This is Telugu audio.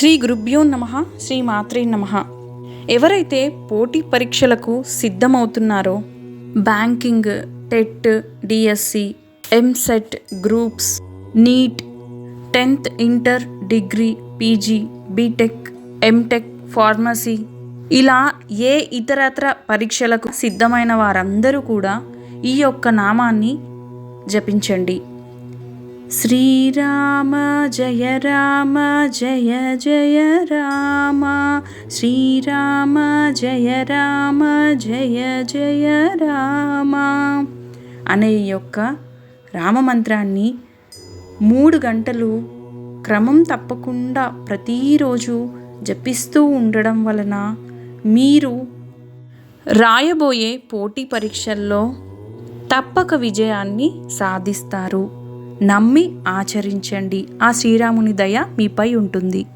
శ్రీ గురుభ్యో నమ శ్రీ మాత్రే నమ. ఎవరైతే పోటీ పరీక్షలకు సిద్ధమవుతున్నారో banking TET DSC EAMCET groups NEET tenth inter degree PG BTech MTech pharmacy ఇలా ఏ ఇతరత్ర పరీక్షలకు సిద్ధమైన వారందరూ కూడా ఈ యొక్క నామాన్ని జపించండి. శ్రీరామ జయ రామ జయ జయ రామ శ్రీరామ జయ రామ జయ జయ రామ అనే యొక్క రామమంత్రాన్ని మూడు గంటలు క్రమం తప్పకుండా ప్రతిరోజు జపిస్తూ ఉండడం వలన మీరు రాయబోయే పోటీ పరీక్షల్లో తప్పక విజయాన్ని సాధిస్తారు. నమ్మి ఆచరించండి. ఆ శ్రీరాముని దయ మీపై ఉంటుంది.